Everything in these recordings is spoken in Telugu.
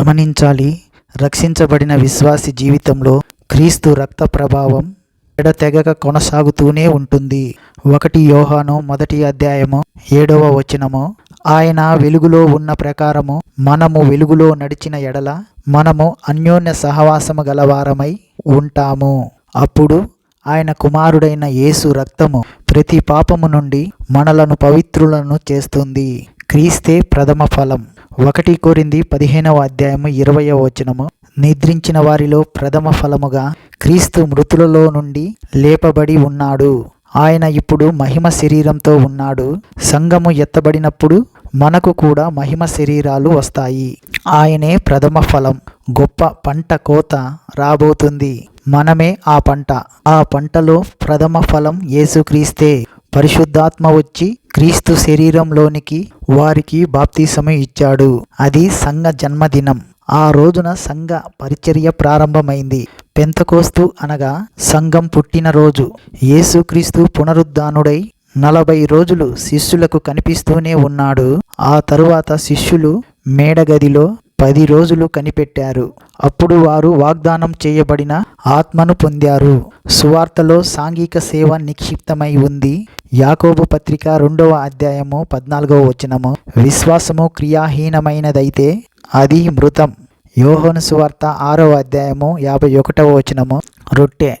గమనించాలి. రక్షించబడిన విశ్వాసి జీవితంలో క్రీస్తు రక్త ప్రభావం ఎడతెగక కొనసాగుతూనే ఉంటుంది. ఒకటి యోహాను మొదటి అధ్యాయము ఏడవ వచనము. ఆయన వెలుగులో ఉన్న ప్రకారము మనము వెలుగులో నడిచిన ఎడల మనము అన్యోన్య సహవాసము గలవారమై ఉంటాము. అప్పుడు ఆయన కుమారుడైన యేసు రక్తము ప్రతి పాపము నుండి మనలను పవిత్రులను చేస్తుంది. క్రీస్తే ప్రథమ ఫలం. ఒకటి కోరింది పదిహేనవ అధ్యాయము ఇరవయవ వచనము. నిద్రించిన వారిలో ప్రథమ ఫలముగా క్రీస్తు మృతులలో నుండి లేపబడి ఉన్నాడు. ఆయన ఇప్పుడు మహిమ శరీరంతో ఉన్నాడు. సంఘము ఎత్తబడినప్పుడు మనకు కూడా మహిమ శరీరాలు వస్తాయి. ఆయనే ప్రథమ ఫలం. గొప్ప పంట కోత రాబోతుంది. మనమే ఆ పంట. ఆ పంటలో ప్రథమ ఫలం యేసుక్రీస్తే. పరిశుద్ధాత్మ వచ్చి క్రీస్తు శరీరంలోనికి వారికి బాప్తీసము ఇచ్చాడు. అది సంఘ జన్మదినం. ఆ రోజున సంఘ పరిచర్య ప్రారంభమైంది. పెంతకోస్తు అనగా సంఘం పుట్టినరోజు యేసుక్రీస్తు పునరుద్ధానుడై నలభై రోజులు శిష్యులకు కనిపిస్తూనే ఉన్నాడు. ఆ తరువాత శిష్యులు మేడగదిలో పది రోజులు కనిపెట్టారు. అప్పుడు వారు వాగ్దానం చేయబడిన ఆత్మను పొందారు. సువార్తలో సాంఘిక సేవ నిక్షిప్తమై ఉంది. యాకోబు పత్రిక రెండవ అధ్యాయము పద్నాలుగవ వచనము. విశ్వాసము క్రియాహీనమైనదైతే అది మృతం. యోహోను సువార్త ఆరవ అధ్యాయము యాభై ఒకటవ వచనము. రొట్టె.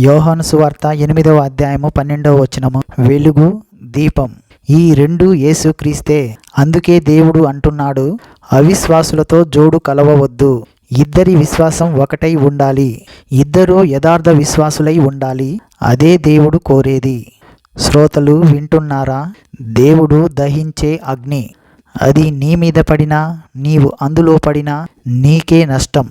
యోహాను సువార్త ఎనిమిదవ అధ్యాయము పన్నెండవ వచనము. వెలుగు దీపం. ఈ రెండు యేసుక్రీస్తే. అందుకే దేవుడు అంటున్నాడు అవిశ్వాసులతో జోడు కలవవద్దు. ఇద్దరి విశ్వాసం ఒకటై ఉండాలి. ఇద్దరూ యథార్థ విశ్వాసులై ఉండాలి. అదే దేవుడు కోరేది. శ్రోతలు వింటున్నారా? దేవుడు దహించే అగ్ని. అది నీ మీద పడినా నీవు అందులో పడినా నీకే నష్టం.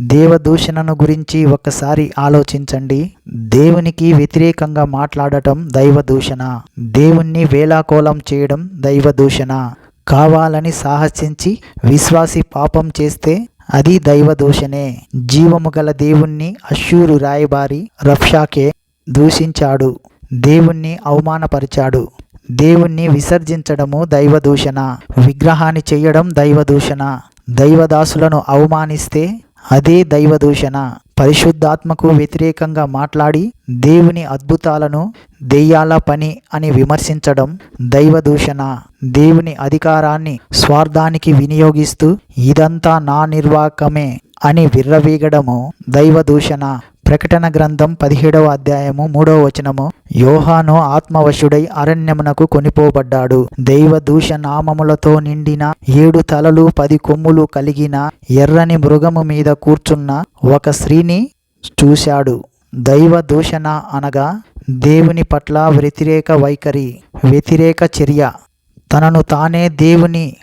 దేవదూషణను గురించి ఒక్కసారి ఆలోచించండి. దేవునికి వ్యతిరేకంగా మాట్లాడటం దైవదూషణ. దేవుణ్ణి వేలాకోలం చేయడం దైవదూషణ. కావాలని సాహసించి విశ్వాసి పాపం చేస్తే అది దైవదూషణే జీవము గల దేవుణ్ణి అశ్షూరు రాయబారి రఫ్షాకే దూషించాడు. దేవుణ్ణి అవమానపరిచాడు. దేవుణ్ణి విసర్జించడము దైవదూషణ విగ్రహాన్ని చేయడం దైవదూషణ దైవదాసులను అవమానిస్తే అదే దైవదూషణ. పరిశుద్ధాత్మకు వ్యతిరేకంగా మాట్లాడి దేవుని అద్భుతాలను దెయ్యాల పని అని విమర్శించడం దైవదూషణ. దేవుని అధికారాన్ని స్వార్థానికి వినియోగిస్తూ ఇదంతా నా నిర్వాకమే అని విర్రవీగడము దైవదూషణ. ప్రకటన గ్రంథం పదిహేడవ అధ్యాయము మూడవ వచనము. యోహాను ఆత్మవశుడై అరణ్యమునకు కొనిపోబడ్డాడు. దైవ దూష నామములతో నిండిన ఏడు తలలు పది కొమ్ములు కలిగిన ఎర్రని మృగము మీద కూర్చున్న ఒక స్త్రీని చూశాడు. దైవ దూషణ అనగా దేవుని పట్ల వ్యతిరేక వైఖరి వ్యతిరేక చర్య. తనను తానే దేవుని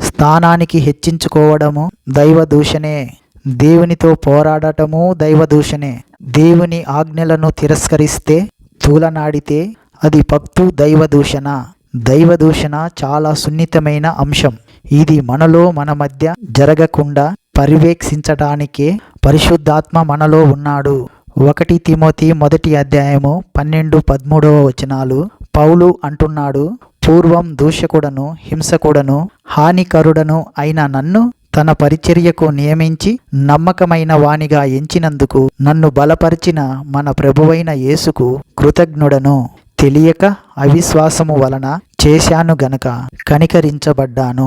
స్థానానికి హెచ్చించుకోవడము దైవ దూషణే. దేవునితో పోరాడటము దైవదూషణే. దేవుని ఆజ్ఞలను తిరస్కరిస్తే తూలనాడితే అది భక్తు దైవదూషణ. దైవదూషణ చాలా సున్నితమైన అంశం. ఇది మనలో మన మధ్య జరగకుండా పర్యవేక్షించటానికే పరిశుద్ధాత్మ మనలో ఉన్నాడు. ఒకటి తిమోతి మొదటి అధ్యాయము పన్నెండు పదమూడవ వచనాలు పౌలు అంటున్నాడు పూర్వం దూషకుడను హింసకుడను హానికరుడను అయిన నన్ను తన పరిచర్యకు నియమించి నమ్మకమైన వానిగా ఎంచినందుకు నన్ను బలపరిచిన మన ప్రభువైన యేసుకు కృతజ్ఞుడను. తెలియక అవిశ్వాసము వలన చేశాను గనక కనికరించబడ్డాను.